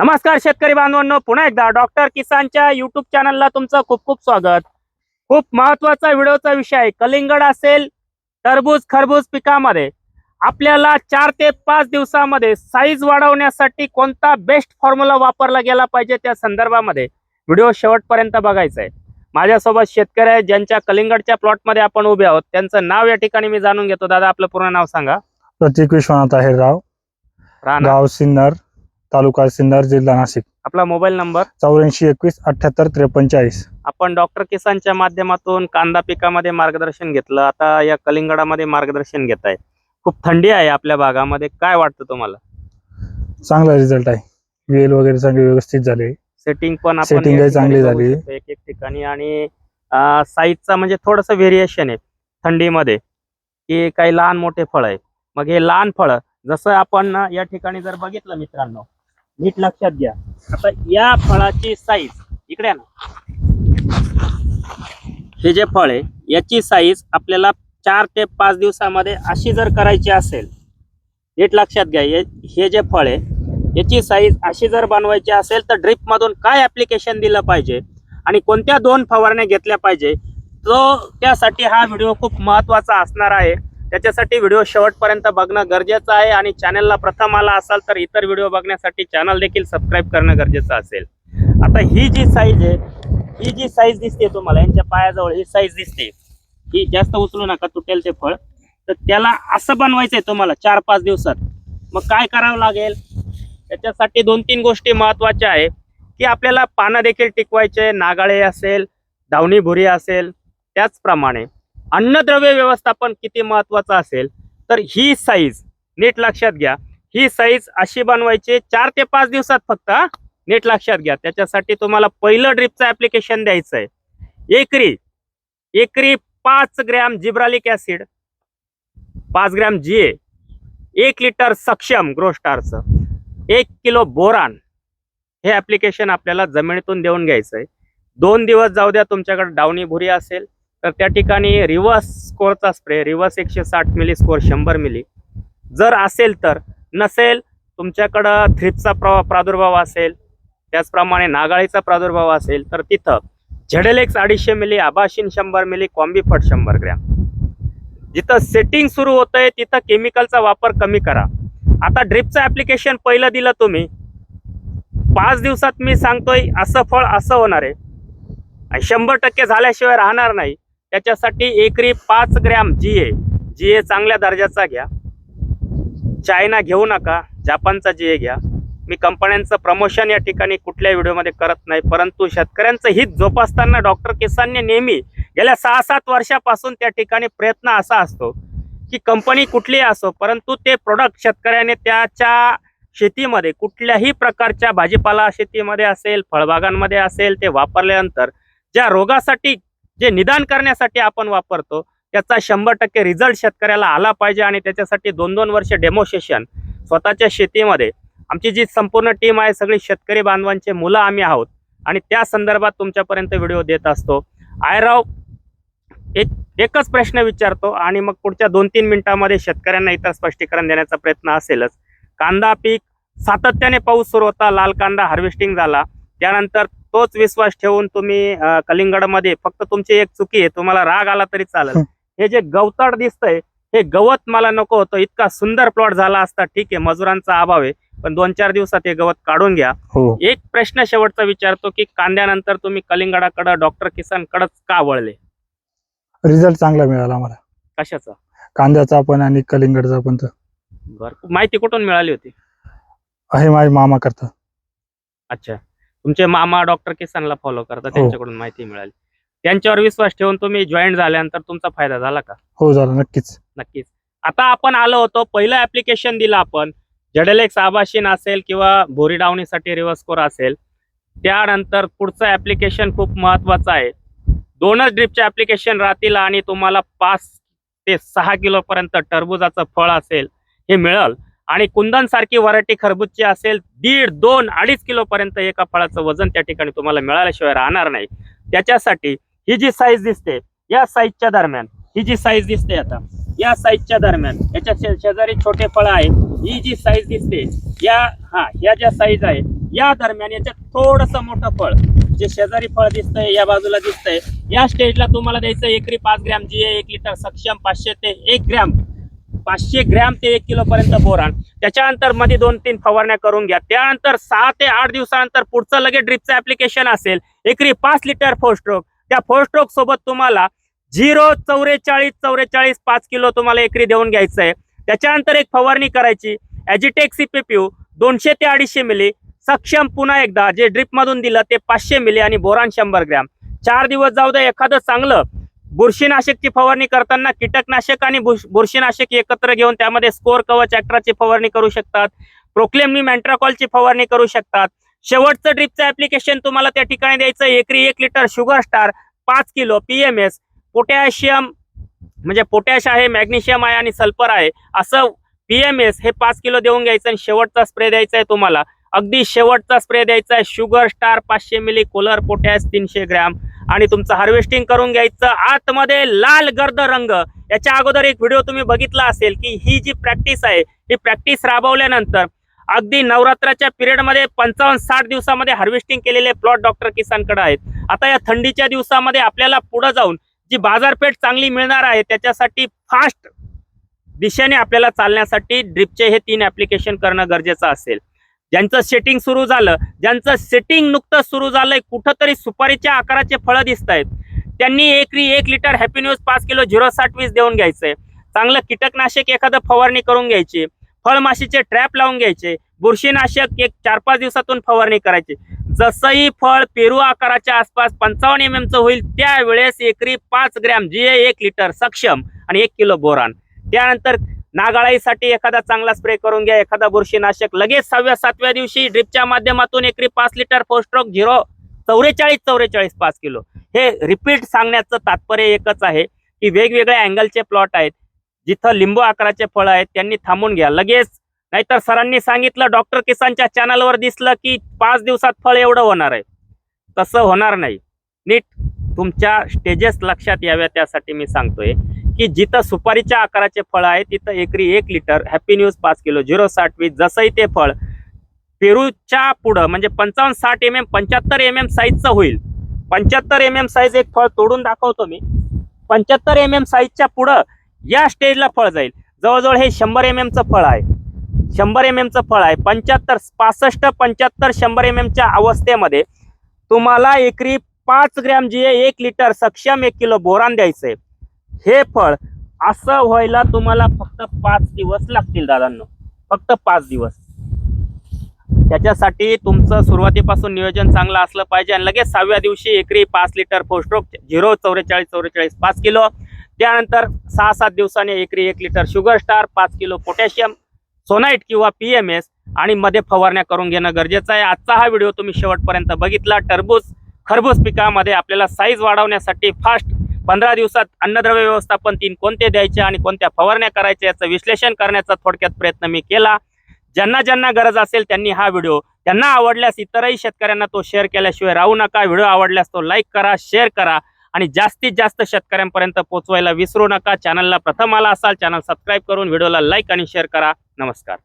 नमस्कार शेतकरी बांधवांनो पुन्हा एकदा डॉक्टर किसानच्या युट्यूब चॅनलला तुमचं खूप खूप स्वागत. खूप महत्त्वाचा व्हिडिओचा विषय आहे. कलिंगड असेल टरबूज खरबूज पिकामध्ये. आपल्याला चार ते पाच दिवसामध्ये साईज वाढवण्यासाठी कोणता बेस्ट फॉर्म्युला वापरला गेला पाहिजे त्या संदर्भामध्ये व्हिडिओ शेवटपर्यंत बघायचा आहे माझ्यासोबत शेतकरी आहेत ज्यांच्या कलिंगडच्या प्लॉटमध्ये आपण उभे आहोत. त्यांचं नाव या ठिकाणी मी जाणून घेतो. दादा आपलं पूर्ण नाव सांगा. प्रतीक विश्वनाथ आहेरराव राणा. गाव सिन्नर. तालुका सिन्नर जिल्हा नाशिक. आपला मोबाईल नंबर? चौऱ्याऐंशी एकवीस अठ्याहत्तर त्रेपन्न चाळीस. आपण डॉक्टर किसानच्या माध्यमातून कांदा पिकामध्ये मार्गदर्शन घेतलं. आता या कलिंगडामध्ये मार्गदर्शन घेत आहे खूप थंडी आहे आपल्या भागामध्ये. काय वाटतं तुम्हाला? चांगला रिझल्ट आहे. वेल वगैरे चांगली व्यवस्थित झाले. सेटिंग पण ठिकाणी चांगली झाली. एक एक ठिकाणी. आणि साईजचा म्हणजे थोडस व्हेरिएशन आहे थंडीमध्ये. की काही लहान मोठे फळ आहे. मग हे लहान फळ जसं आपण या ठिकाणी जर बघितलं मित्रांनो नीट लक्षात घ्या. आता या फळाची साईज इकडे ना. हे जे फळ आहे याची साईज आपल्याला चार ते पाच दिवसामध्ये अशी जर करायची असेल नीट लक्षात घ्या हे- हे जे फळ आहे याची साईज अशी जर बनवायची असेल तर ड्रिप मधून काय ऍप्लिकेशन दिलं पाहिजे आणि कोणत्या दोन फवारण्या घेतल्या पाहिजे तो त्यासाठी हा व्हिडिओ खूप महत्त्वाचा असणार आहे. त्याच्यासाठी व्हिडिओ शेवटपर्यंत बघणं गरजेचं आहे आणि चॅनलला प्रथम आला असाल तर इतर व्हिडिओ बघण्यासाठी चॅनल देखील सबस्क्राईब करणं गरजेचं असेल. आता ही जी साईज आहे ही जी साईज दिसते तुम्हाला यांच्या पायाजवळ ही साईज दिसते. ही जास्त उचलू नका तुटेल ते फळ. तर त्याला असं बनवायचंय तुम्हाला चार पाच दिवसात. मग काय करावं लागेल? त्याच्यासाठी दोन तीन गोष्टी महत्त्वाच्या आहे. की आपल्याला पानं देखील टिकवायचे नागाळे असेल धावणी भुरी असेल त्याचप्रमाणे. अन्नद्रव्य व्यवस्थापन किती महत्वाचं असेल तर ही साईज नीट लक्षात घ्या. ही साईज अशी बनवायची चार ते पाच दिवसात फक्त नीट लक्षात घ्या. त्याच्यासाठी तुम्हाला पहिलं ड्रिपचं ऍप्लिकेशन द्यायचं आहे एकरी एकरी पाच ग्रॅम जिब्रालिक ऍसिड पाच ग्रॅम जीए एक लिटर सक्षम ग्रोस्टारचं एक किलो बोरान हे ऍप्लिकेशन आपल्याला जमिनीतून देऊन घ्यायचं आहे दोन दिवस जाऊ द्या तुमच्याकडे डावणी भुरी असेल तर त्या ठिकाणी रिव्हर्स स्कोअरचा स्प्रे रिव्हर्स एकशे साठ मिली स्कोअर शंभर मिली जर असेल तर नसेल तुमच्याकडं थ्रिपचा प्र प्रादुर्भाव असेल त्याचप्रमाणे नागाळीचा प्रादुर्भाव असेल तर तिथं झेडेलेक्स अडीचशे मिली आबाशिन शंभर मिली कॉम्बीफट शंभर ग्रॅम. जिथं सेटिंग सुरू होतंय तिथं केमिकलचा वापर कमी करा. आता ड्रिपचं ऍप्लिकेशन पहिलं दिलं तुम्ही. पाच दिवसात मी सांगतोय असं फळ असं होणार आहे. शंभर टक्के झाल्याशिवाय राहणार नाही. त्याच्यासाठी एकरी पाच ग्रॅम जी ए जी ए चांगल्या दर्जाचा घ्या. चायना घेऊ नका जापानचा जी ए घ्या. मी कंपन्यांचं प्रमोशन या ठिकाणी कुठल्या व्हिडिओमध्ये करत नाही परंतु शेतकऱ्यांचं हित जोपासताना डॉक्टर किसानने नेहमी गेल्या सहा सात वर्षापासून त्या ठिकाणी प्रयत्न असा असतो की कंपनी कुठलीही असो परंतु ते प्रोडक्ट शेतकऱ्याने त्याच्या शेतीमध्ये कुठल्याही प्रकारच्या भाजीपाला शेतीमध्ये असेल फळबागांमध्ये असेल ते वापरल्यानंतर ज्या रोगासाठी जे निदान करण्यासाठी आपण वापरतो त्याचा शंभर टक्के रिझल्ट शेतकऱ्याला आला पाहिजे आणि त्याच्यासाठी दोन दोन वर्ष डेमोसेशन स्वतःच्या शेतीमध्ये. आमची जी संपूर्ण टीम आहे सगळी शेतकरी बांधवांचे मुलं आम्ही आहोत आणि त्या संदर्भात तुमच्यापर्यंत व्हिडिओ देत असतो. आयराव एक एकच प्रश्न विचारतो आणि मग पुढच्या दोन तीन मिनिटांमध्ये शेतकऱ्यांना इतर स्पष्टीकरण देण्याचा प्रयत्न असेलच. कांदा पीक सातत्याने पाऊस सुरू होता लाल कांदा हार्वेस्टिंग झाला. त्यानंतर तोच विश्वास ठेवून तुम्ही कलिंगडमध्ये फक्त तुमची एक चुकी आहे तुम्हाला राग आला तरी चालेल. हं. जे गवताळ दिसतंय हे गवत मला नको होतं इतका सुंदर प्लॉट झाला असता ठीक आहे मजुरांचा अभाव आहे पण दोन चार दिवसात हे गवत काढून घ्या. हो. एक प्रश्न शेवटचा विचारतो की कांद्यानंतर तुम्ही कलिंगडाकडं डॉक्टर किसान कडच का वळले? रिझल्ट चांगला मिळाला आम्हाला. कशाचा? कांद्याचा पण आणि कलिंगडचा पण माहिती कुठून मिळाली होती? आहे माझे मामा करता अच्छा. तुमचे मामा डॉक्टर किसानला फॉलो करतात त्यांच्याकडून माहिती मिळाली. त्यांच्यावर विश्वास ठेवून तुम्ही जॉईन झाल्यानंतर तुमचा फायदा झाला का? हो झालं नक्कीच. नक्कीच. आता आपण आलो होतो पहिलं ऍप्लिकेशन दिलं आपण. जडेलेक्स आबाशिन असेल किंवा भोरी डावणीसाठी रिव्हर्स स्कोर असेल. त्यानंतर पुढचं ऍप्लिकेशन खूप महत्वाचं आहे. दोनच ड्रिपचे ऍप्लिकेशन राहतील आणि तुम्हाला पाच ते सहा किलो पर्यंत टरबुजाचं फळ असेल हे मिळेल. आणि कुंदनसारखी व्हरायटी खरबूजची असेल दीड दोन अडीच किलोपर्यंत एका फळाचं वजन त्या ठिकाणी तुम्हाला मिळाल्याशिवाय राहणार नाही. त्याच्यासाठी ही जी साईज दिसते या साईजच्या दरम्यान ही जी साईज दिसते आता या साईजच्या दरम्यान याच्या शे- शेजारी छोटे फळ आहे ही जी साईज दिसते या हा या ज्या साईज आहे या दरम्यान याच्यात थोडस मोठं फळ जे शेजारी फळ दिसतंय या बाजूला दिसतंय या स्टेजला तुम्हाला द्यायचं एकरी पाच ग्रॅम जी एक लिटर सक्षम पाचशे ते एक ग्रॅम पाचशे ग्रॅम ते एक किलो पर्यंत बोरान. त्याच्यानंतरमध्ये दोन तीन फवारण्या करून घ्या. त्यानंतर सहा ते आठ दिवसानंतर पुढचं लगेच ड्रिपचं ऍप्लिकेशन असेल. एकरी पाच लिटर फोर स्ट्रोक त्या फोरस्ट्रोक सोबत तुम्हाला झिरो चौवेचाळीस चौवेचाळीस पाच किलो तुम्हाला एकरी देऊन घ्यायचं आहे. त्याच्यानंतर एक फवारणी करायची. ॲजिटेक सीपीपीयू दोनशे ते अडीचशे मिली सक्षम पुन्हा एकदा जे ड्रीपमधून दिलं ते पाचशे मिली आणि बोरान शंभर ग्रॅम. चार दिवस जाऊ दे एखादं चांगलं बुरशीनाशकची फवारणी करताना कीटकनाशक आणि बुरशीनाशक एकत्र घेऊन त्यामध्ये स्कोर कवच ॲक्ट्राची फवारणी करू शकतात. प्रोक्लेमनी मॅन्ट्राकॉलची फवारणी करू शकतात. शेवटचं ड्रिपचं ऍप्लिकेशन तुम्हाला त्या ठिकाणी द्यायचं एकरी एक लिटर शुगर स्टार पाच किलो पीएमएस पोटॅशियम म्हणजे पोटॅश आहे मॅग्नेशियम आहे आणि सल्फर आहे. असं पीएमएस हे पाच किलो देऊन घ्यायचं आणि शेवटचा स्प्रे द्यायचा आहे तुम्हाला. अगदी शेवटचा स्प्रे द्यायचा आहे. शुगर स्टार पाचशे मिली कोलर पोटॅश तीनशे ग्रॅम. आणि तुमचं हार्वेस्टिंग करून घ्यायचं आतमध्ये लाल गर्द रंग. याच्या अगोदर एक व्हिडिओ तुम्ही बघितला असेल की ही जी प्रॅक्टिस आहे ही प्रॅक्टिस राबवल्यानंतर अगदी नवरात्राच्या पिरियडमध्ये पंचावन्न साठ दिवसामध्ये हार्वेस्टिंग केलेले प्लॉट डॉक्टर किसानकडे आहेत. आता या थंडीच्या दिवसामध्ये आपल्याला पुढे जाऊन जी बाजारपेठ चांगली मिळणार आहे त्याच्यासाठी फास्ट दिशेने आपल्याला चालण्यासाठी ड्रिपचे हे तीन ऍप्लिकेशन करणं गरजेचं असेल. ज्यांचं सेटिंग सुरू झालं ज्यांचं सेटिंग नुकतं सुरू झालंय कुठंतरी सुपारीच्या आकाराचे फळं दिसत आहेत त्यांनी एकरी एक लिटर हॅपी न्यूज पाच किलो झिरो साठ वीस देऊन घ्यायचंय. चांगलं कीटकनाशक एखादं फवारणी करून घ्यायची. फळमाशीचे ट्रॅप लावून घ्यायचे. बुरशीनाशक एक चार पाच दिवसातून फवारणी करायची. जसंही फळ पेरू आकाराच्या आसपास पंचावन्न एम एमचं होईल त्यावेळेस एकरी पाच ग्रॅम जी एक लिटर सक्षम आणि एक किलो बोरान. त्यानंतर नागाळाईसाठी एखादा चांगला स्प्रे करून घ्या एखादा बुरशीनाशक. लगेच सहाव्या सातव्या दिवशी ड्रिपच्या माध्यमातून एकरी पाच लिटर पोस्ट्रोक झिरो चौवेचाळीस चौवेचाळीस पाच किलो. हे रिपीट सांगण्याचं तात्पर्य एकच आहे की वेगवेगळ्या अँगलचे प्लॉट आहेत. जिथं लिंबू आकाराचे फळ आहेत त्यांनी थांबून घ्या. लगेच नाहीतर सरांनी सांगितलं डॉक्टर किसानच्या चॅनलवर दिसलं की पाच दिवसात फळ एवढं होणार आहे. तसं होणार नाही. नीट तुमच्या स्टेजेस लक्षात याव्या त्यासाठी मी सांगतोय. की जिथं सुपारीच्या आकाराचे फळ आहे तिथं एकरी एक लिटर हॅपी न्यूज पाच किलो झिरो साठ वीस जसंही ते फळ पेरूच्या पुढं म्हणजे पंचावन्न साठ एम एम पंच्याहत्तर एम एम साईजचं होईल. पंच्याहत्तर एम एम साईज एक फळ तोडून दाखवतो मी. पंच्याहत्तर एम एम साईजच्या पुढं या स्टेजला फळ जाईल. जवळजवळ हे शंभर एम चं फळ आहे. शंभर एम एमचं फळ आहे. पंच्याहत्तर पासष्ट पंच्याहत्तर शंभर एम एमच्या अवस्थेमध्ये तुम्हाला एकरी पाच ग्रॅम जी आहे एक लिटर सक्षम एक किलो बोरान द्यायचं आहे हे फळ असं व्हायला तुम्हाला फक्त पाच दिवस लागतील दादांनो. फक्त पाच दिवस. त्याच्यासाठी तुमचं सुरुवातीपासून नियोजन चांगलं असलं पाहिजे आणि लगेच सहाव्या दिवशी एकरी पाच लिटर फोस्ट्रोक झिरो चौवेचाळीस चौवेचाळीस पाच किलो. त्यानंतर सहा सात दिवसाने एकरी एक लिटर शुगर स्टार पाच किलो पोटॅशियम सोनाईट किंवा पी एम एस आणि मध्ये फवारण्या करून घेणं गरजेचं आहे. आजचा हा व्हिडिओ तुम्ही शेवटपर्यंत बघितला. टरबूज खरबूज पिकामध्ये आपल्याला साईज वाढवण्यासाठी फास्ट पंधरा दिवसात अन्नद्रव्य व्यवस्थापन तीन कोणते द्यायचे आणि कोणत्या फवारण्या करायच्या याचं विश्लेषण करण्याचा थोडक्यात प्रयत्न मी केला. ज्यांना ज्यांना गरज असेल त्यांनी हा व्हिडिओ त्यांना आवडल्यास इतरही शेतकऱ्यांना तो शेअर केल्याशिवाय राहू नका. व्हिडिओ आवडल्यास तो लाईक करा शेअर करा आणि जास्तीत जास्त शेतकऱ्यांपर्यंत पोहोचवायला विसरू नका. चॅनलला प्रथम आला असाल चॅनल सबस्क्राईब करून व्हिडिओला लाईक आणि शेअर करा. नमस्कार.